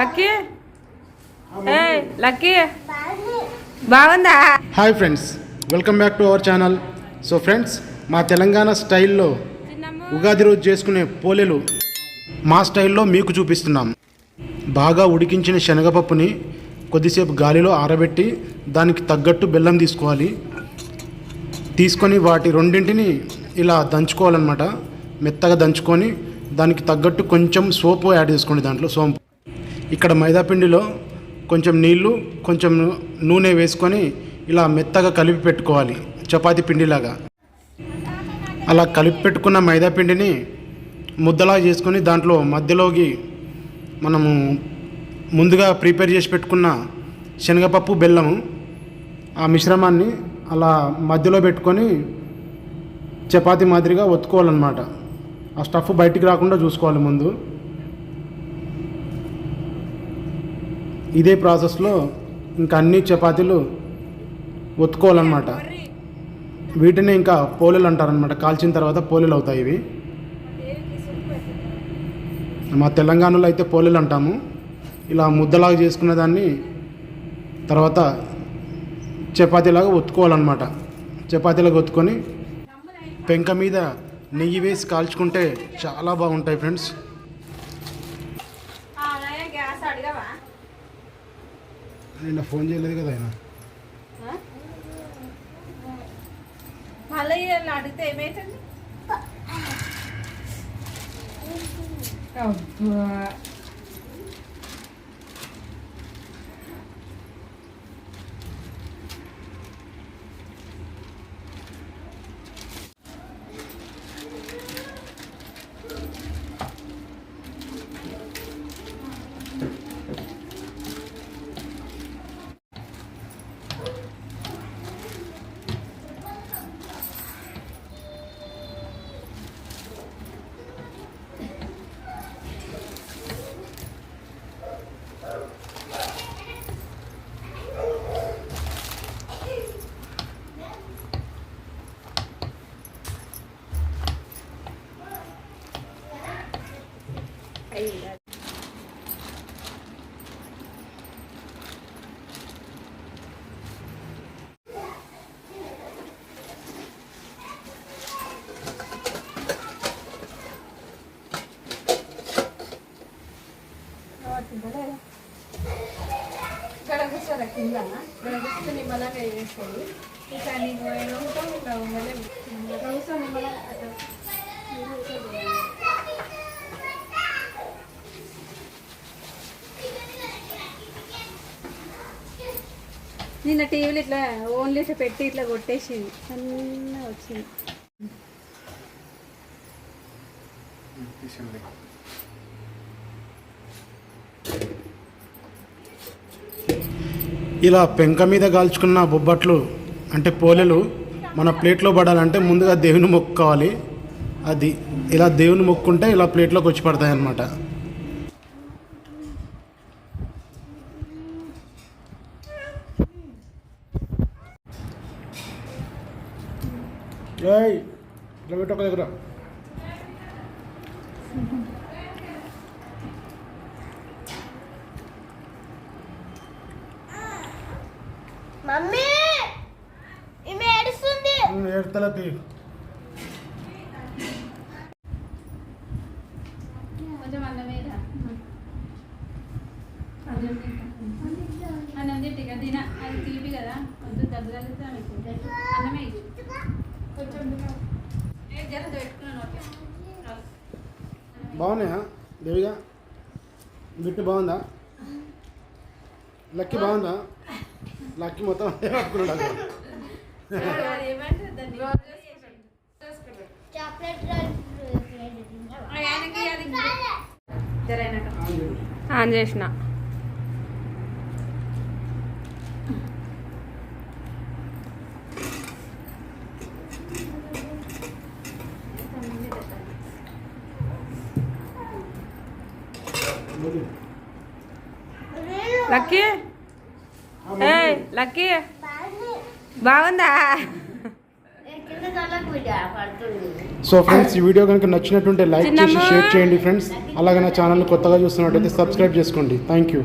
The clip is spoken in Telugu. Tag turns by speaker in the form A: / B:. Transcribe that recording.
A: లక్కీ? బాగుందా?
B: Hi friends welcome back to our channel. So friends మా తెలంగాణ స్టైల్లో ఉగాది రోజు చేసుకునే పోలేలు మా స్టైల్లో మీకు చూపిస్తున్నాం. బాగా ఉడికించిన శనగపప్పుని కొద్దిసేపు గాలిలో ఆరబెట్టి దానికి తగ్గట్టు బెల్లం తీసుకోవాలి. తీసుకొని వాటి రెండింటిని ఇలా దంచుకోవాలన్నమాట. మెత్తగా దంచుకొని దానికి తగ్గట్టు కొంచెం సోపు యాడ్ చేసుకోండి దాంట్లో సోంపు. ఇక్కడ మైదాపిండిలో కొంచెం నీళ్ళు కొంచెం నూనె వేసుకొని ఇలా మెత్తగా కలిపి పెట్టుకోవాలి చపాతీ పిండిలాగా. అలా కలిపి పెట్టుకున్న మైదాపిండిని ముద్దలా చేసుకొని దాంట్లో మధ్యలోకి మనము ముందుగా ప్రిపేర్ చేసి పెట్టుకున్న శనగపప్పు బెల్లము ఆ మిశ్రమాన్ని అలా మధ్యలో పెట్టుకొని చపాతి మాదిరిగా ఒత్తుకోవాలన్నమాట. ఆ స్టఫ్ బయటికి రాకుండా చూసుకోవాలి ముందు. ఇదే ప్రాసెస్లో ఇంకా అన్ని చపాతీలు ఒత్తుకోవాలన్నమాట. వీటిని ఇంకా పోలేలు అంటారనమాట కాల్చిన తర్వాత పోలేలు అవుతాయి ఇవి. మా తెలంగాణలో అయితే పోలేలు అంటాము. ఇలా ముద్దలాగా చేసుకున్న దాన్ని తర్వాత చపాతీలాగా ఒత్తుకోవాలన్నమాట. చపాతీలాగా ఒత్తుకొని పెంక మీద నెయ్యి వేసి కాల్చుకుంటే చాలా బాగుంటాయి ఫ్రెండ్స్.
A: గ్యాస్ అడిగావా?
B: నిన్న ఫోన్ చేయలేదు కదా ఆయన.
A: మళ్ళీ అడిగితే ఏమవుతుంది ஐயா ತಿಂದಲ್ಲ ಬೆಳಗ್ಗೆ ನಿಮ್ಮನಾಗ ಇರಿಸ್ಕೊಳ್ಳಿ ಈಗ ನೀವು ಏನು ಊಟ ನಾವು ಮನೆ ಗೌಸ ನಿಮ್ಮನಾಗ ಅದು నిన్న టీవీలో ఇట్లా ఓన్లీ ఇట్లా పెట్టి ఇట్లా కొట్టేసింది. అన్న వచ్చింది.
B: ఇలా పెంక మీద కాల్చుకున్న బొబ్బట్లు అంటే పోలేలు మన ప్లేట్లో పడాలంటే ముందుగా దేవుని మొక్కుకోవాలి అది ఇలా దేవుని మొక్కుంటే ఇలా ప్లేట్లోకి వచ్చి పడతాయి అన్నమాట ఏయ్, ఇట్లా పెట్టు ఒక దగ్గర.
C: మమ్మీ ఈమె ఏడుస్తుంది.
B: ఏడుతలకి
A: కొంచెం అన్నం తింటా. ఇక తిన. అది తీపి కదా. వద్దు ఆమెకు. అన్నమే
B: బాగున్నాయా దేవిగా జుట్టు బాగుందా లక్కీ బాగుందా లక్కీ మొత్తం ఆన్
A: చేసిన దాన్ని
C: చాక్లెట్
A: ఆయనకి అది జర అయినాక
D: ఆన్ చేసిన లక్కీ? ఏ లక్కీ? బాగుందా.
B: సో ఫ్రెండ్స్ ఈ వీడియో కనుక నచ్చినట్టుంటే లైక్ చేసి. షేర్ చేయండి ఫ్రెండ్స్. అలాగే నా ఛానల్ కొత్తగా చూస్తున్నట్టయితే సబ్స్క్రైబ్ చేసుకోండి. Thank you